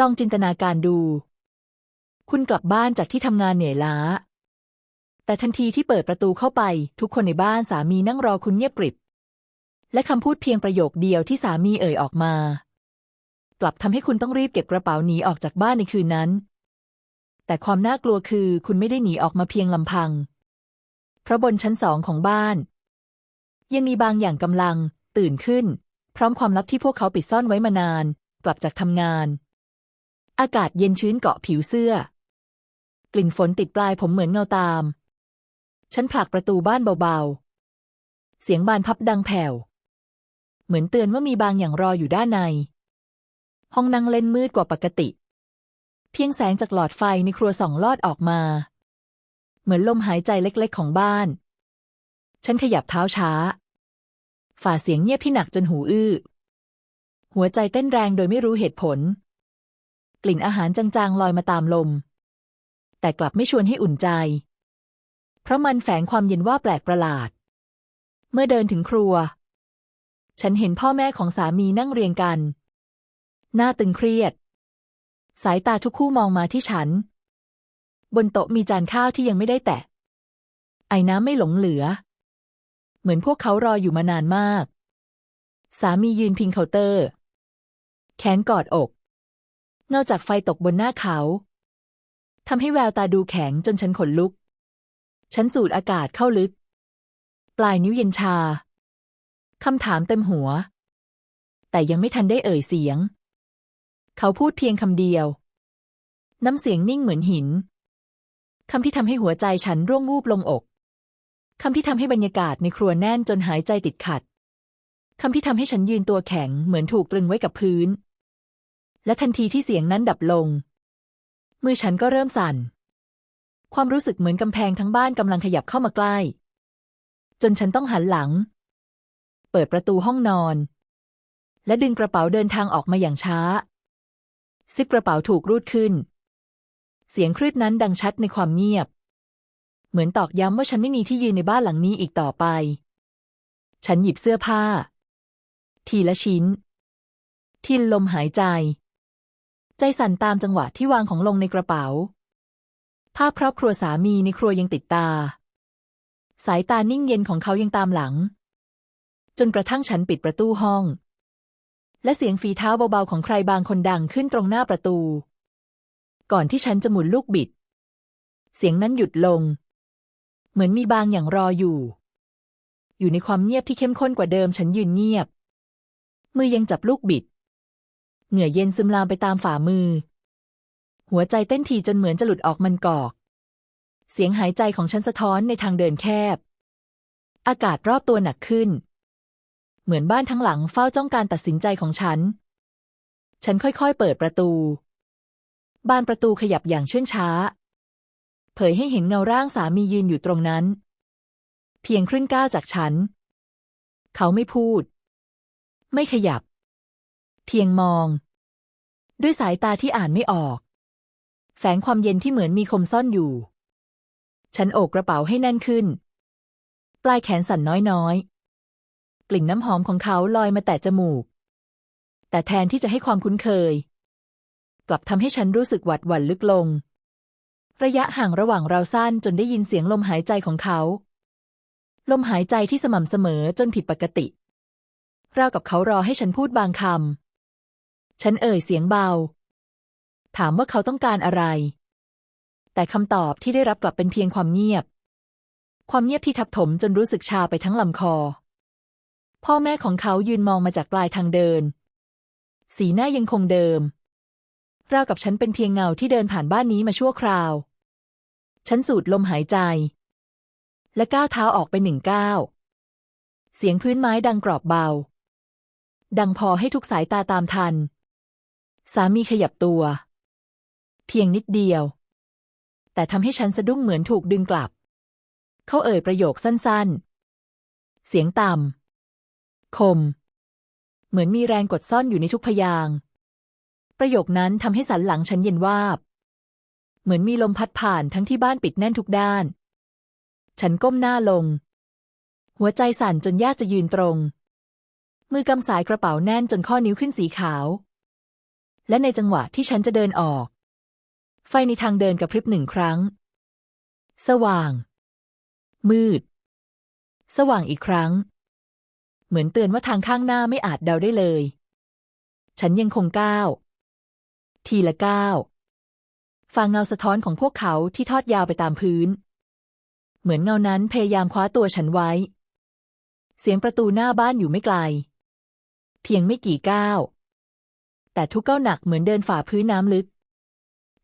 ลองจินตนาการดู คุณกลับบ้านจากที่ทำงานเหนื่อยล้า แต่ทันทีที่เปิดประตูเข้าไป ทุกคนในบ้านสามีนั่งรอคุณเงียบกริบ และคำพูดเพียงประโยคเดียวที่สามีเอ่ยออกมา กลับทำให้คุณต้องรีบเก็บกระเป๋าหนีออกจากบ้านในคืนนั้น แต่ความน่ากลัวคือคุณไม่ได้หนีออกมาเพียงลำพัง เพราะบนชั้นสองของบ้าน ยังมีบางอย่างกำลัง ตื่นขึ้น พร้อมความลับที่พวกเขาปิดซ่อนไว้มานาน กลับจากทำงาน อากาศเย็นชื้นเกาะผิวเสื้อ กลิ่นฝนติดปลายผมเหมือนเงาตาม ฉันผลักประตูบ้านเบาๆ เสียงบานพับดังแผ่ว เหมือนเตือนว่ามีบางอย่างรออยู่ด้านใน ห้องนั่งเล่นมืดกว่าปกติ เพียงแสงจากหลอดไฟในครัวส่องลอดออกมา เหมือนลมหายใจเล็กๆของบ้าน ฉันขยับเท้าช้า ฝ่าเสียงเงียบที่หนักจนหูอื้อ หัวใจเต้นแรงโดยไม่รู้เหตุผล ลิ่นอาหารจางๆลอยมาตามลม แต่กลับไม่ชวนให้อุ่นใจ เพราะมันแฝงความเย็นว่าแปลกประหลาด เมื่อเดินถึงครัว ฉันเห็นพ่อแม่ของสามีนั่งเรียงกัน หน้าตึงเครียด สายตาทุกคู่มองมาที่ฉัน บนโต๊ะมีจานข้าวที่ยังไม่ได้แตะ ไอ้น้ำไม่หลงเหลือ เหมือนพวกเขารออยู่มานานมาก สามียืนพิงเคาน์เตอร์ แขนกอดอก เงาจากไฟตกบนหน้าเขาทำให้แววตาดูแข็งจนฉันขนลุก ฉันสูดอากาศเข้าลึก ปลายนิ้วเย็นชา คำถามเต็มหัว แต่ยังไม่ทันได้เอ่ยเสียง เขาพูดเพียงคำเดียว น้ำเสียงนิ่งเหมือนหิน คำที่ทำให้หัวใจฉันร่วงวูบลงอก คำที่ทำให้บรรยากาศในครัวแน่นจนหายใจติดขัด คำที่ทำให้ฉันยืนตัวแข็งเหมือนถูกตรึงไว้กับพื้น และทันทีที่เสียงนั้นดับลง มือฉันก็เริ่มสั่น ความรู้สึกเหมือนกำแพงทั้งบ้านกำลังขยับเข้ามาใกล้ จนฉันต้องหันหลัง เปิดประตูห้องนอน และดึงกระเป๋าเดินทางออกมาอย่างช้า ซิปกระเป๋าถูกรูดขึ้น เสียงครืดนั้นดังชัดในความเงียบ เหมือนตอกย้ำว่าฉันไม่มีที่ยืนในบ้านหลังนี้อีกต่อไป ฉันหยิบเสื้อผ้า ทีละชิ้นทีละลมหายใจ ใจสั่นตามจังหวะที่วางของลงในกระเป๋า ภาพครอบครัวสามีในครัวยังติดตา สายตานิ่งเย็นของเขายังตามหลัง จนกระทั่งฉันปิดประตูห้อง และเสียงฝีเท้าเบาๆของใครบางคนดังขึ้นตรงหน้าประตู ก่อนที่ฉันจะหมุนลูกบิด เสียงนั้นหยุดลง เหมือนมีบางอย่างรออยู่ อยู่ในความเงียบที่เข้มข้นกว่าเดิมฉันยืนเงียบ มือยังจับลูกบิด เหงื่อเย็นซึมลามไปตามฝ่ามือ หัวใจเต้นทีจนเหมือนจะหลุดออกมันกอก เสียงหายใจของฉันสะท้อนในทางเดินแคบ อากาศรอบตัวหนักขึ้น เหมือนบ้านทั้งหลังเฝ้าจ้องการตัดสินใจของฉัน ฉันค่อยๆเปิดประตู บานประตูขยับอย่างเชื่องช้า เผยให้เห็นเงาร่างสามียืนอยู่ตรงนั้น เพียงครึ่งก้าวจากฉัน เขาไม่พูด ไม่ขยับ เพียงมอง ด้วยสายตาที่อ่านไม่ออกแฝงความเย็นที่เหมือนมีคมซ่อนอยู่ ฉันโอบกระเป๋าให้แน่นขึ้น ปลายแขนสั่นน้อยๆ กลิ่นน้ำหอมของเขาลอยมาแตะจมูก แต่แทนที่จะให้ความคุ้นเคย กลับทำให้ฉันรู้สึกหวัดหวั่นลึกลง ระยะห่างระหว่างเราสั้นจนได้ยินเสียงลมหายใจของเขา ลมหายใจที่สม่ำเสมอจนผิดปกติราวกับเขารอให้ฉันพูดบางคำ ฉันเอ่ยเสียงเบา ถามว่าเขาต้องการอะไร แต่คำตอบที่ได้รับกลับเป็นเพียงความเงียบ ความเงียบที่ทับถมจนรู้สึกชาไปทั้งลำคอ พ่อแม่ของเขายืนมองมาจากปลายทางเดิน สีหน้ายังคงเดิม ราวกับฉันเป็นเพียงเงาที่เดินผ่านบ้านนี้มาชั่วคราว ฉันสูดลมหายใจ และก้าวเท้าออกไปหนึ่งก้าว เสียงพื้นไม้ดังกรอบเบา ดังพอให้ทุกสายตาตามทัน สามีขยับตัว เพียงนิดเดียว แต่ทำให้ฉันสะดุ้งเหมือนถูกดึงกลับ เขาเอ่ยประโยคสั้นๆ เสียงต่ำคม เหมือนมีแรงกดซ่อนอยู่ในทุกพยางประโยคนั้นทำให้สันหลังฉันเย็นวาบ เหมือนมีลมพัดผ่านทั้งที่บ้านปิดแน่นทุกด้าน ฉันก้มหน้าลง หัวใจสั่นจนยากจะยืนตรง มือกำสายกระเป๋าแน่นจนข้อนิ้วขึ้นสีขาว และในจังหวะที่ฉันจะเดินออก ไฟในทางเดินกระพริบหนึ่งครั้ง สว่าง มืด สว่างอีกครั้ง เหมือนเตือนว่าทางข้างหน้าไม่อาจเดาได้เลย ฉันยังคงก้าว ทีละก้าวฟังเงาสะท้อนของพวกเขาที่ทอดยาวไปตามพื้น เหมือนเงานั้นพยายามคว้าตัวฉันไว้ เสียงประตูหน้าบ้านอยู่ไม่ไกล เพียงไม่กี่ก้าว แต่ทุกก้าวหนักเหมือนเดินฝ่าพื้นน้ำลึก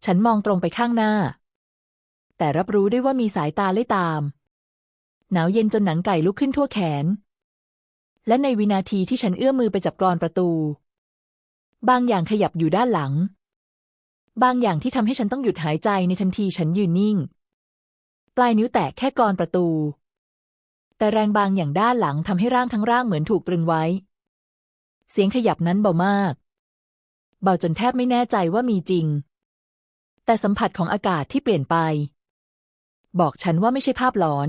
ฉันมองตรงไปข้างหน้า แต่รับรู้ได้ว่ามีสายตาไล่ตาม หนาวเย็นจนหนังไก่ลุกขึ้นทั่วแขน และในวินาทีที่ฉันเอื้อมมือไปจับกรอนประตู บางอย่างขยับอยู่ด้านหลัง บางอย่างที่ทำให้ฉันต้องหยุดหายใจในทันทีฉันยืนนิ่ง ปลายนิ้วแตะแค่กรอนประตู แต่แรงบางอย่างด้านหลังทำให้ร่างทั้งร่างเหมือนถูกตรึงไว้ เสียงขยับนั้นเบามาก เบาจนแทบไม่แน่ใจว่ามีจริง แต่สัมผัสของอากาศที่เปลี่ยนไป บอกฉันว่าไม่ใช่ภาพหลอน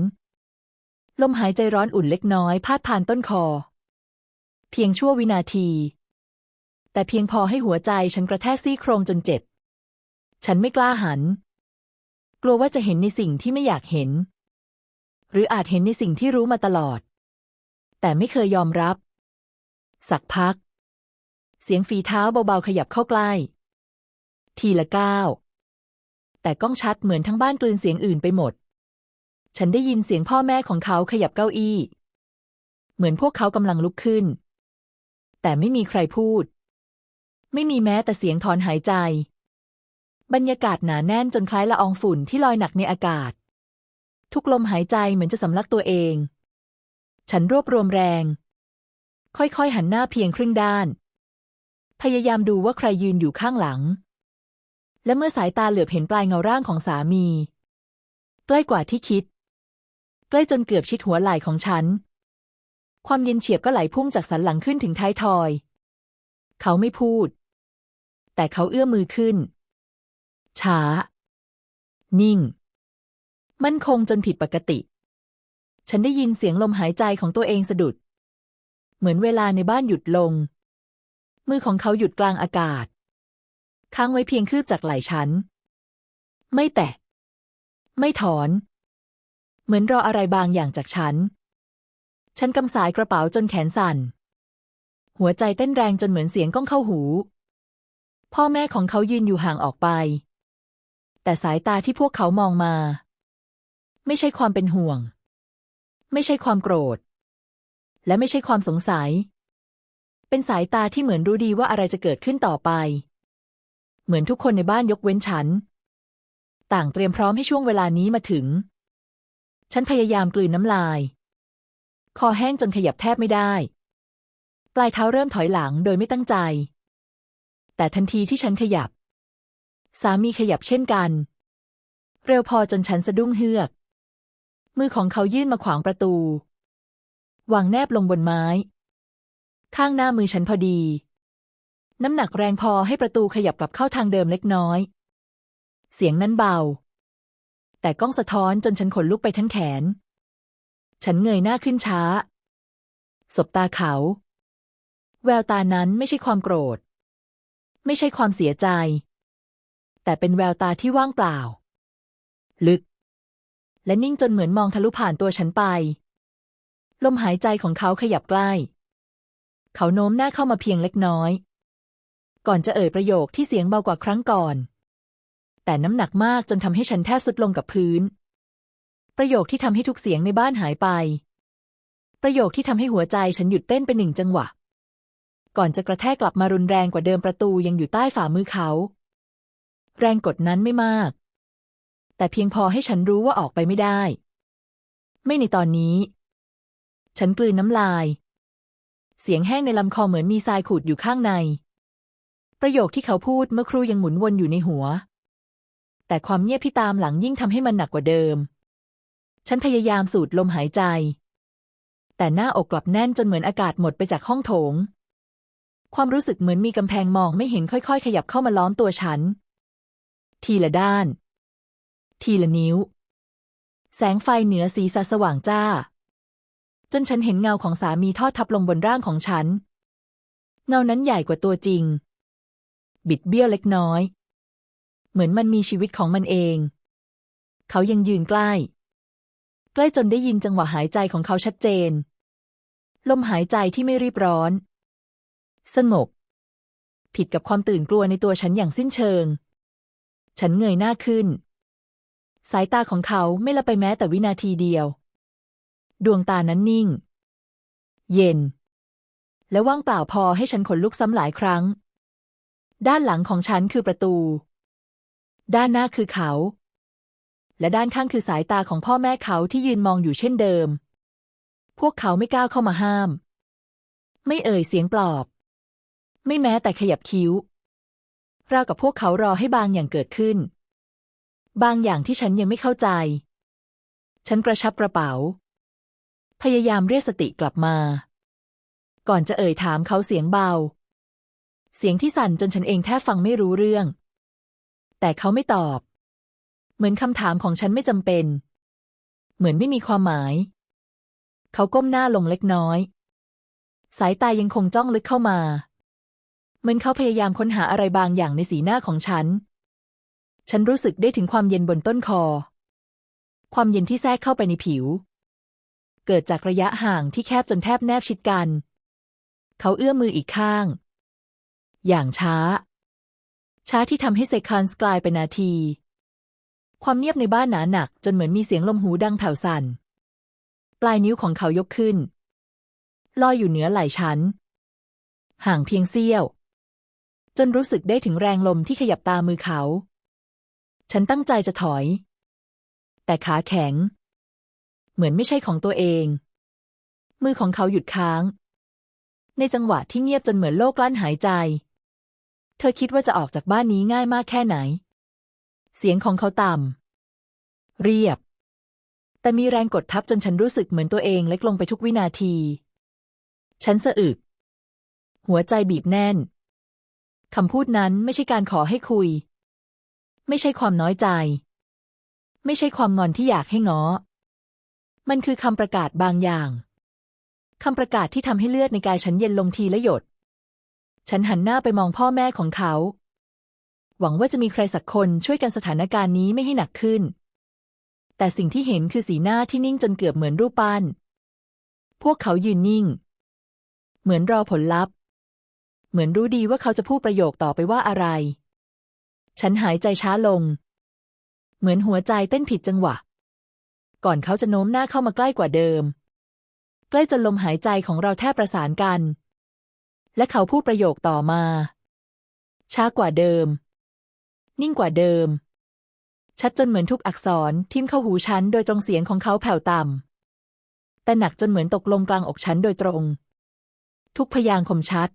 ลมหายใจร้อนอุ่นเล็กน้อยพาดผ่านต้นคอ เพียงชั่ววินาที แต่เพียงพอให้หัวใจฉันกระแทกซี่โครงจนเจ็บ ฉันไม่กล้าหัน กลัวว่าจะเห็นในสิ่งที่ไม่อยากเห็น หรืออาจเห็นในสิ่งที่รู้มาตลอด แต่ไม่เคยยอมรับ สักพัก เสียงฝีเท้าเบาๆขยับเข้าใกล้ ทีละก้าวแต่ก้องชัดเหมือนทั้งบ้านกลืนเสียงอื่นไปหมด ฉันได้ยินเสียงพ่อแม่ของเขาขยับเก้าอี้ เหมือนพวกเขากำลังลุกขึ้น แต่ไม่มีใครพูด ไม่มีแม้แต่เสียงถอนหายใจ บรรยากาศหนาแน่นจนคล้ายละอองฝุ่นที่ลอยหนักในอากาศ ทุกลมหายใจเหมือนจะสำลักตัวเอง ฉันรวบรวมแรง ค่อยๆหันหน้าเพียงครึ่งด้าน พยายามดูว่าใครยืนอยู่ข้างหลัง และเมื่อสายตาเหลือบเห็นปลายเงาร่างของสามี ใกล้กว่าที่คิด ใกล้จนเกือบชิดหัวไหล่ของฉัน ความเย็นเฉียบก็ไหลพุ่งจากสันหลังขึ้นถึงท้ายทอย เขาไม่พูด แต่เขาเอื้อมมือขึ้น ช้า นิ่ง มั่นคงจนผิดปกติ ฉันได้ยินเสียงลมหายใจของตัวเองสะดุด เหมือนเวลาในบ้านหยุดลง มือของเขาหยุดกลางอากาศ ค้างไว้เพียงคืบจากไหล่ฉัน ไม่แตะ ไม่ถอน เหมือนรออะไรบางอย่างจากฉัน ฉันกำสายกระเป๋าจนแขนสั่น หัวใจเต้นแรงจนเหมือนเสียงก้องเข้าหู พ่อแม่ของเขายืนอยู่ห่างออกไป แต่สายตาที่พวกเขามองมา ไม่ใช่ความเป็นห่วง ไม่ใช่ความโกรธ และไม่ใช่ความสงสัย เป็นสายตาที่เหมือนรู้ดีว่าอะไรจะเกิดขึ้นต่อไป เหมือนทุกคนในบ้านยกเว้นฉัน ต่างเตรียมพร้อมให้ช่วงเวลานี้มาถึง ฉันพยายามกลืนน้ำลาย คอแห้งจนขยับแทบไม่ได้ ปลายเท้าเริ่มถอยหลังโดยไม่ตั้งใจ แต่ทันทีที่ฉันขยับ สามีขยับเช่นกัน เร็วพอจนฉันสะดุ้งเฮือก มือของเขายื่นมาขวางประตูวางแนบลงบนไม้ ข้างหน้ามือฉันพอดี น้ำหนักแรงพอให้ประตูขยับกลับเข้าทางเดิมเล็กน้อย เสียงนั้นเบา แต่กล้องสะท้อนจนฉันขนลุกไปทั้งแขน ฉันเงยหน้าขึ้นช้า สบตาเขา แววตานั้นไม่ใช่ความโกรธ ไม่ใช่ความเสียใจ แต่เป็นแววตาที่ว่างเปล่า ลึก และนิ่งจนเหมือนมองทะลุผ่านตัวฉันไปลมหายใจของเขาขยับใกล้ เขาโน้มหน้าเข้ามาเพียงเล็กน้อย ก่อนจะเอ่ยประโยคที่เสียงเบากว่าครั้งก่อน แต่น้ำหนักมากจนทำให้ฉันแทบสุดลงกับพื้น ประโยคที่ทำให้ทุกเสียงในบ้านหายไป ประโยคที่ทำให้หัวใจฉันหยุดเต้นเป็นหนึ่งจังหวะ ก่อนจะกระแทกกลับมารุนแรงกว่าเดิมประตูยังอยู่ใต้ฝ่ามือเขา แรงกดนั้นไม่มาก แต่เพียงพอให้ฉันรู้ว่าออกไปไม่ได้ ไม่ในตอนนี้ ฉันกลืนน้ำลาย เสียงแห้งในลำคอเหมือนมีทรายขูดอยู่ข้างใน ประโยคที่เขาพูดเมื่อครู่ยังหมุนวนอยู่ในหัว แต่ความเงียบที่ตามหลังยิ่งทำให้มันหนักกว่าเดิม ฉันพยายามสูดลมหายใจ แต่หน้าอกกลับแน่นจนเหมือนอากาศหมดไปจากห้องโถง ความรู้สึกเหมือนมีกำแพงมองไม่เห็นค่อย ๆ ขยับเข้ามาล้อมตัวฉัน ทีละด้าน ทีละนิ้ว แสงไฟเหนือศีรษะสว่างจ้า จนฉันเห็นเงาของสามีทอดทับลงบนร่างของฉัน เงานั้นใหญ่กว่าตัวจริง บิดเบี้ยวเล็กน้อย เหมือนมันมีชีวิตของมันเอง เขายังยืนใกล้ ใกล้จนได้ยินจังหวะหายใจของเขาชัดเจน ลมหายใจที่ไม่รีบร้อน สงบผิดกับความตื่นกลัวในตัวฉันอย่างสิ้นเชิง ฉันเงยหน้าขึ้น สายตาของเขาไม่ละไปแม้แต่วินาทีเดียว ดวงตานั้นนิ่ง เย็น และว่างเปล่าพอให้ฉันขนลุกซ้ำหลายครั้ง ด้านหลังของฉันคือประตู ด้านหน้าคือเขา และด้านข้างคือสายตาของพ่อแม่เขาที่ยืนมองอยู่เช่นเดิม พวกเขาไม่กล้าเข้ามาห้าม ไม่เอ่ยเสียงปลอบ ไม่แม้แต่ขยับคิ้วราวกับพวกเขารอให้บางอย่างเกิดขึ้น บางอย่างที่ฉันยังไม่เข้าใจ ฉันกระชับกระเป๋า พยายามเรียกสติกลับมา ก่อนจะเอ่ยถามเขาเสียงเบา เสียงที่สั่นจนฉันเองแทบฟังไม่รู้เรื่อง แต่เขาไม่ตอบ เหมือนคำถามของฉันไม่จำเป็น เหมือนไม่มีความหมาย เขาก้มหน้าลงเล็กน้อย สายตายังคงจ้องลึกเข้ามา เหมือนเขาพยายามค้นหาอะไรบางอย่างในสีหน้าของฉัน ฉันรู้สึกได้ถึงความเย็นบนต้นคอ ความเย็นที่แทรกเข้าไปในผิว เกิดจากระยะห่างที่แคบจนแทบแนบชิดกัน เขาเอื้อมมืออีกข้าง อย่างช้า ช้าที่ทำให้เซคันส์กลายเป็นนาที ความเงียบในบ้านหนาหนัก จนเหมือนมีเสียงลมหูดังแผ่วสั่น ปลายนิ้วของเขายกขึ้น ลอยอยู่เหนือไหล่ฉัน ห่างเพียงเสี้ยว จนรู้สึกได้ถึงแรงลมที่ขยับตามือเขา ฉันตั้งใจจะถอย แต่ขาแข็ง เหมือนไม่ใช่ของตัวเอง มือของเขาหยุดค้าง ในจังหวะที่เงียบจนเหมือนโลกลั้นหายใจ เธอคิดว่าจะออกจากบ้านนี้ง่ายมากแค่ไหน เสียงของเขาต่ำเรียบ แต่มีแรงกดทับจนฉันรู้สึกเหมือนตัวเองเล็กลงไปทุกวินาที ฉันสะอึก หัวใจบีบแน่นคำพูดนั้นไม่ใช่การขอให้คุย ไม่ใช่ความน้อยใจ ไม่ใช่ความงอนที่อยากให้ง้อ มันคือคำประกาศบางอย่างคำประกาศที่ทำให้เลือดในกายฉันเย็นลงทีละหยด ฉันหันหน้าไปมองพ่อแม่ของเขา หวังว่าจะมีใครสักคนช่วยกันสถานการณ์นี้ไม่ให้หนักขึ้น แต่สิ่งที่เห็นคือสีหน้าที่นิ่งจนเกือบเหมือนรูปปั้น พวกเขายืนนิ่ง เหมือนรอผลลัพธ์ เหมือนรู้ดีว่าเขาจะพูดประโยคต่อไปว่าอะไร ฉันหายใจช้าลง เหมือนหัวใจเต้นผิดจังหวะ ก่อนเขาจะโน้มหน้าเข้ามาใกล้กว่าเดิม ใกล้จนลมหายใจของเราแทบประสานกัน และเขาพูดประโยคต่อมา ช้ากว่าเดิม นิ่งกว่าเดิม ชัดจนเหมือนทุกอักษรทิ่มเข้าหูฉันโดยตรงเสียงของเขาแผ่วต่ำแต่หนักจนเหมือนตกลงกลางอกฉันโดยตรง ทุกพยางค์คมชัด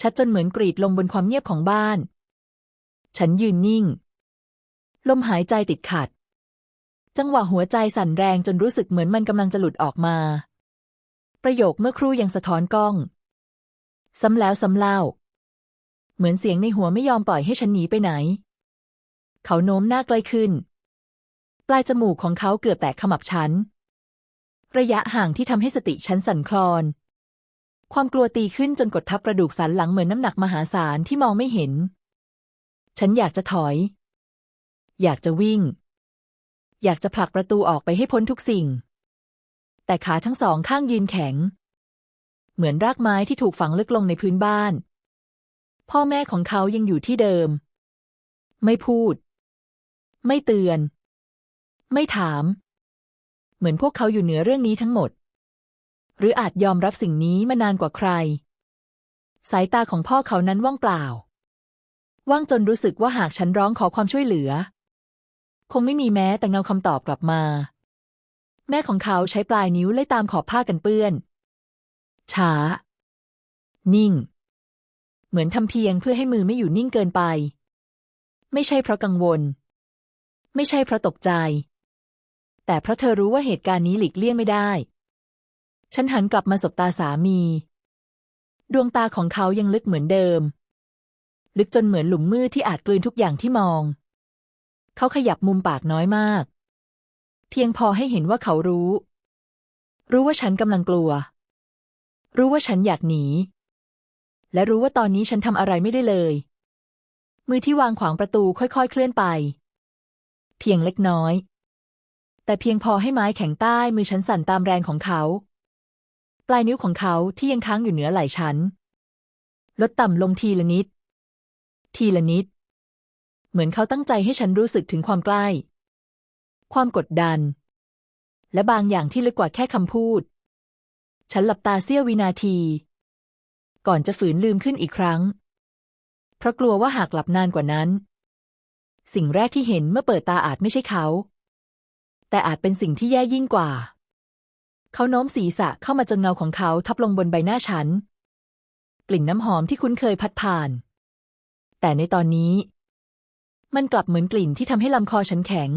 ชัดจนเหมือนกรีดลงบนความเงียบของบ้าน ฉันยืนนิ่ง ลมหายใจติดขัด จังหวะหัวใจสั่นแรงจนรู้สึกเหมือนมันกำลังจะหลุดออกมา ประโยคเมื่อครู่ยังสะท้อนกล้อง ซ้ำแล้วซ้ำเล่า เหมือนเสียงในหัวไม่ยอมปล่อยให้ฉันหนีไปไหน เขาโน้มหน้าใกล้ขึ้น ปลายจมูกของเขาเกือบแตะขมับฉัน ระยะห่างที่ทำให้สติฉันสั่นคลอน ความกลัวตีขึ้นจนกดทับกระดูกสันหลังเหมือนน้ำหนักมหาศาลที่มองไม่เห็น ฉันอยากจะถอย อยากจะวิ่ง อยากจะผลักประตูออกไปให้พ้นทุกสิ่ง แต่ขาทั้งสองข้างยืนแข็ง เหมือนรากไม้ที่ถูกฝังลึกลงในพื้นบ้าน พ่อแม่ของเขายังอยู่ที่เดิม ไม่พูด ไม่เตือน ไม่ถาม เหมือนพวกเขาอยู่เหนือเรื่องนี้ทั้งหมด หรืออาจยอมรับสิ่งนี้มานานกว่าใคร สายตาของพ่อเขานั้นว่างเปล่า ว่างจนรู้สึกว่าหากฉันร้องขอความช่วยเหลือ คงไม่มีแม้แต่เงาคำตอบกลับมา แม่ของเขาใช้ปลายนิ้วไล่ตามขอบผ้ากันเปื้อน ช้า นิ่ง เหมือนทำเพียงเพื่อให้มือไม่อยู่นิ่งเกินไป ไม่ใช่เพราะกังวล ไม่ใช่เพราะตกใจ แต่เพราะเธอรู้ว่าเหตุการณ์นี้หลีกเลี่ยงไม่ได้ ฉันหันกลับมาสบตาสามี ดวงตาของเขายังลึกเหมือนเดิม ลึกจนเหมือนหลุมมืดที่อาจกลืนทุกอย่างที่มอง เขาขยับมุมปากน้อยมาก เพียงพอให้เห็นว่าเขารู้ รู้ว่าฉันกำลังกลัว รู้ว่าฉันอยากหนี และรู้ว่าตอนนี้ฉันทำอะไรไม่ได้เลย มือที่วางขวางประตูค่อยๆ เคลื่อนไป เพียงเล็กน้อย แต่เพียงพอให้ไม้แข็งใต้มือฉันสั่นตามแรงของเขา ปลายนิ้วของเขาที่ยังค้างอยู่เหนือไหล่ฉัน ลดต่ำลงทีละนิด ทีละนิด เหมือนเขาตั้งใจให้ฉันรู้สึกถึงความใกล้ ความกดดัน และบางอย่างที่ลึกกว่าแค่คำพูด ฉันหลับตาเสี้ยววินาที ก่อนจะฝืนลืมขึ้นอีกครั้ง เพราะกลัวว่าหากหลับนานกว่านั้น สิ่งแรกที่เห็นเมื่อเปิดตาอาจไม่ใช่เขา แต่อาจเป็นสิ่งที่แย่ยิ่งกว่า เขาโน้มศีรษะเข้ามาจนเงาของเขาทับลงบนใบหน้าฉัน กลิ่นน้ำหอมที่คุ้นเคยพัดผ่าน แต่ในตอนนี้ มันกลับเหมือนกลิ่นที่ทำให้ลำคอฉันแข็ง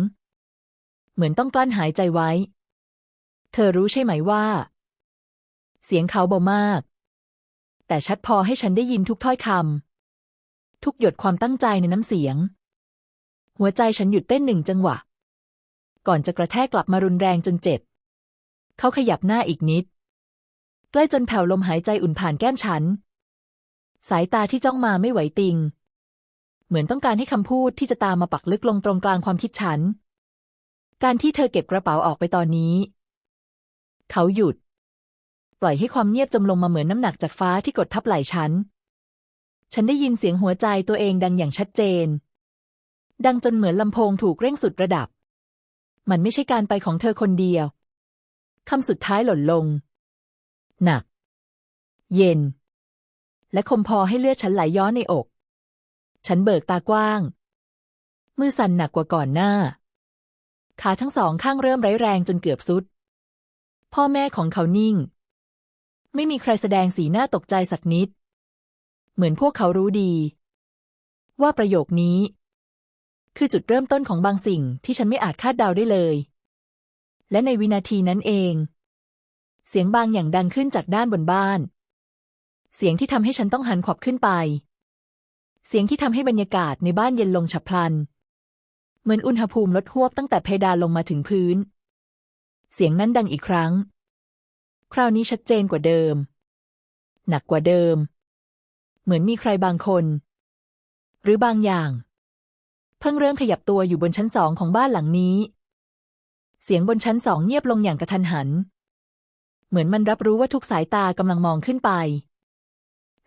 เหมือนต้องกลั้นหายใจไว้ เธอรู้ใช่ไหมว่า เสียงเขาเบามาก แต่ชัดพอให้ฉันได้ยินทุกถ้อยคำทุกหยดความตั้งใจในน้ำเสียง หัวใจฉันหยุดเต้นหนึ่งจังหวะ ก่อนจะกระแทกกลับมารุนแรงจนเจ็บ เขาขยับหน้าอีกนิด ใกล้จนแผ่วลมหายใจอุ่นผ่านแก้มฉัน สายตาที่จ้องมาไม่ไหวติง เหมือนต้องการให้คำพูดที่จะตามมาปักลึกลงตรงกลางความคิดฉัน การที่เธอเก็บกระเป๋าออกไปตอนนี้ เขาหยุด ปล่อยให้ความเงียบจมลงมาเหมือนน้ำหนักจากฟ้าที่กดทับไหล่ฉัน ฉันได้ยินเสียงหัวใจตัวเองดังอย่างชัดเจน ดังจนเหมือนลำโพงถูกเร่งสุดระดับ มันไม่ใช่การไปของเธอคนเดียวคำสุดท้ายหล่นลง หนัก เย็น และคมพอให้เลือดฉันไหลย้อนในอก ฉันเบิกตากว้าง มือสั่นหนักกว่าก่อนหน้า ขาทั้งสองข้างเริ่มไร้แรงจนเกือบสุด พ่อแม่ของเขานิ่ง ไม่มีใครแสดงสีหน้าตกใจสักนิด เหมือนพวกเขารู้ดี ว่าประโยคนี้ คือจุดเริ่มต้นของบางสิ่งที่ฉันไม่อาจคาดเดาได้เลย และในวินาทีนั้นเอง เสียงบางอย่างดังขึ้นจากด้านบนบ้าน เสียงที่ทำให้ฉันต้องหันขวับขึ้นไป เสียงที่ทำให้บรรยากาศในบ้านเย็นลงฉับพลัน เหมือนอุณหภูมิลดหวบตั้งแต่เพดานลงมาถึงพื้น เสียงนั้นดังอีกครั้ง คราวนี้ชัดเจนกว่าเดิม หนักกว่าเดิม เหมือนมีใครบางคน หรือบางอย่าง เพิ่งเริ่มขยับตัวอยู่บนชั้นสองของบ้านหลังนี้ เสียงบนชั้นสองเงียบลงอย่างกระทันหัน เหมือนมันรับรู้ว่าทุกสายตากำลังมองขึ้นไป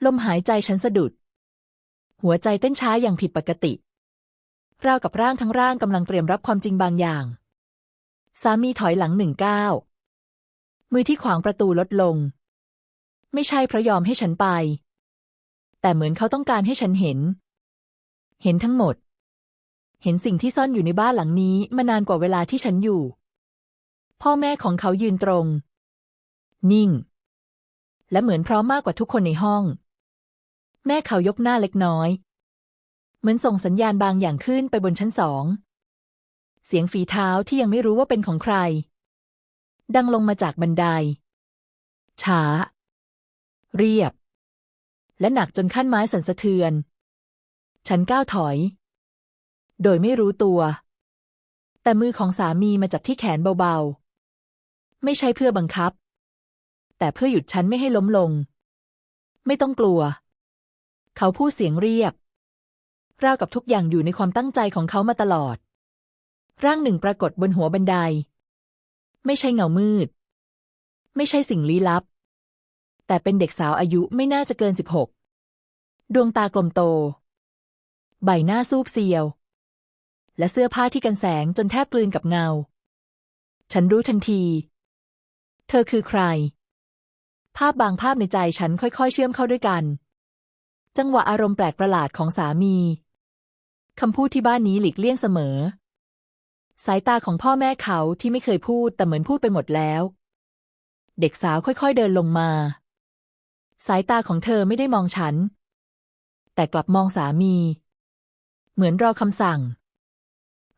ลมหายใจฉันสะดุด หัวใจเต้นช้าอย่างผิดปกติ ราวกับร่างทั้งร่างกำลังเตรียมรับความจริงบางอย่าง สามีถอยหลังหนึ่งก้าวมือที่ขวางประตูลดลง ไม่ใช่เพราะยอมให้ฉันไป แต่เหมือนเขาต้องการให้ฉันเห็น เห็นทั้งหมด เห็นสิ่งที่ซ่อนอยู่ในบ้านหลังนี้มานานกว่าเวลาที่ฉันอยู่ พ่อแม่ของเขายืนตรง นิ่ง และเหมือนพร้อมมากกว่าทุกคนในห้อง แม่เขายกหน้าเล็กน้อย เหมือนส่งสัญญาณบางอย่างขึ้นไปบนชั้นสอง เสียงฝีเท้าที่ยังไม่รู้ว่าเป็นของใคร ดังลงมาจากบันได ช้า เรียบ และหนักจนขั้นไม้สั่นสะเทือน ฉันก้าวถอย โดยไม่รู้ตัว แต่มือของสามีมาจับที่แขนเบาๆ ไม่ใช่เพื่อบังคับ แต่เพื่อหยุดฉันไม่ให้ล้มลง ไม่ต้องกลัว เขาพูดเสียงเรียบ ราวกับทุกอย่างอยู่ในความตั้งใจของเขามาตลอด ร่างหนึ่งปรากฏบนหัวบันได ไม่ใช่เงามืด ไม่ใช่สิ่งลี้ลับ แต่เป็นเด็กสาวอายุไม่น่าจะเกินสิบหกดวงตากลมโต ใบหน้าซูบเซียว และเสื้อผ้าที่กันแสงจนแทบกลืนกับเงา ฉันรู้ทันที เธอคือใคร ภาพบางภาพในใจฉันค่อยๆ เชื่อมเข้าด้วยกัน จังหวะอารมณ์แปลกประหลาดของสามีคำพูดที่บ้านนี้หลีกเลี่ยงเสมอ สายตาของพ่อแม่เขาที่ไม่เคยพูดแต่เหมือนพูดไปหมดแล้ว เด็กสาวค่อยๆเดินลงมา สายตาของเธอไม่ได้มองฉัน แต่กลับมองสามี เหมือนรอคำสั่ง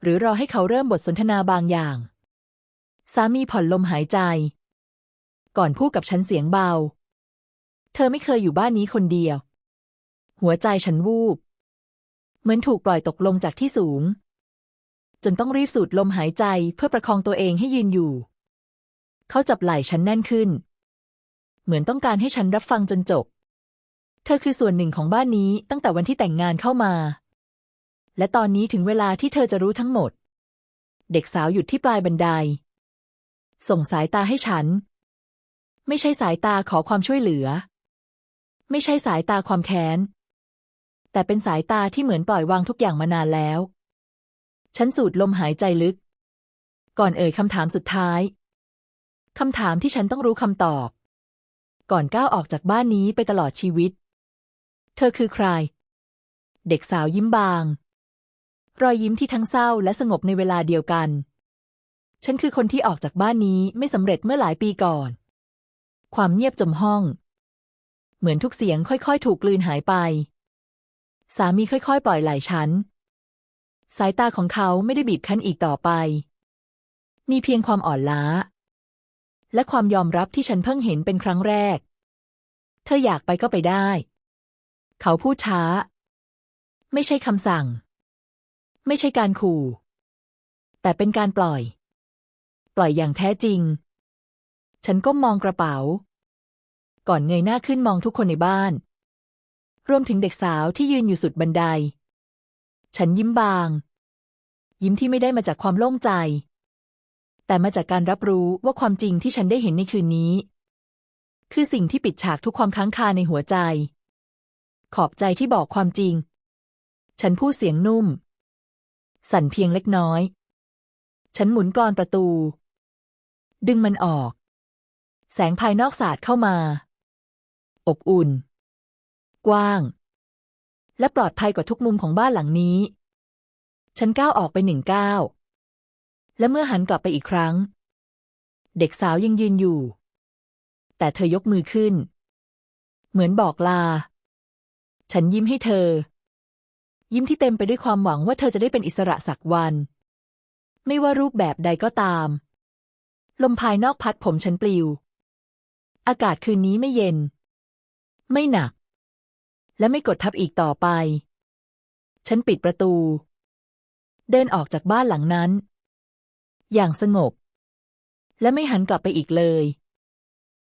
หรือรอให้เขาเริ่มบทสนทนาบางอย่าง สามีผ่อนลมหายใจ ก่อนพูดกับฉันเสียงเบา เธอไม่เคยอยู่บ้านนี้คนเดียว หัวใจฉันวูบ เหมือนถูกปล่อยตกลงจากที่สูง จนต้องรีบสูดลมหายใจเพื่อประคองตัวเองให้ยืนอยู่ เขาจับไหล่ฉันแน่นขึ้น เหมือนต้องการให้ฉันรับฟังจนจบ เธอคือส่วนหนึ่งของบ้านนี้ตั้งแต่วันที่แต่งงานเข้ามา และตอนนี้ถึงเวลาที่เธอจะรู้ทั้งหมด เด็กสาวหยุดที่ปลายบันได ส่งสายตาให้ฉัน ไม่ใช่สายตาขอความช่วยเหลือ ไม่ใช่สายตาความแค้น แต่เป็นสายตาที่เหมือนปล่อยวางทุกอย่างมานานแล้ว ฉันสูดลมหายใจลึก ก่อนเอ่ยคำถามสุดท้าย คำถามที่ฉันต้องรู้คำตอบ ก่อนก้าวออกจากบ้านนี้ไปตลอดชีวิต เธอคือใคร เด็กสาวยิ้มบาง รอยยิ้มที่ทั้งเศร้าและสงบในเวลาเดียวกัน ฉันคือคนที่ออกจากบ้านนี้ไม่สำเร็จเมื่อหลายปีก่อน ความเงียบจมห้อง เหมือนทุกเสียงค่อยๆ ถูกกลืนหายไป สามีค่อยๆ ปล่อยไหล่ฉัน สายตาของเขาไม่ได้บีบคั้นอีกต่อไป มีเพียงความอ่อนล้า และความยอมรับที่ฉันเพิ่งเห็นเป็นครั้งแรก เธออยากไปก็ไปได้ เขาพูดช้า ไม่ใช่คำสั่ง ไม่ใช่การขู่ แต่เป็นการปล่อย ปล่อยอย่างแท้จริง ฉันก้มมองกระเป๋า ก่อนเงยหน้าขึ้นมองทุกคนในบ้าน รวมถึงเด็กสาวที่ยืนอยู่สุดบันได ฉันยิ้มบาง ยิ้มที่ไม่ได้มาจากความโล่งใจ แต่มาจากการรับรู้ว่าความจริงที่ฉันได้เห็นในคืนนี้ คือสิ่งที่ปิดฉากทุกความค้างคาในหัวใจ ขอบใจที่บอกความจริง ฉันพูดเสียงนุ่ม สั่นเพียงเล็กน้อย ฉันหมุนกรอนประตู ดึงมันออก แสงภายนอกสาดเข้ามา อบอุ่น กว้าง และปลอดภัยกว่าทุกมุมของบ้านหลังนี้ ฉันก้าวออกไปหนึ่งก้าวและเมื่อหันกลับไปอีกครั้ง เด็กสาวยังยืนอยู่ แต่เธอยกมือขึ้น เหมือนบอกลา ฉันยิ้มให้เธอ ยิ้มที่เต็มไปด้วยความหวังว่าเธอจะได้เป็นอิสระสักวัน ไม่ว่ารูปแบบใดก็ตาม ลมภายนอกพัดผมฉันปลิว อากาศคืนนี้ไม่เย็น ไม่หนัก และไม่กดทับอีกต่อไป ฉันปิดประตู เดินออกจากบ้านหลังนั้น อย่างสงบ และไม่หันกลับไปอีกเลย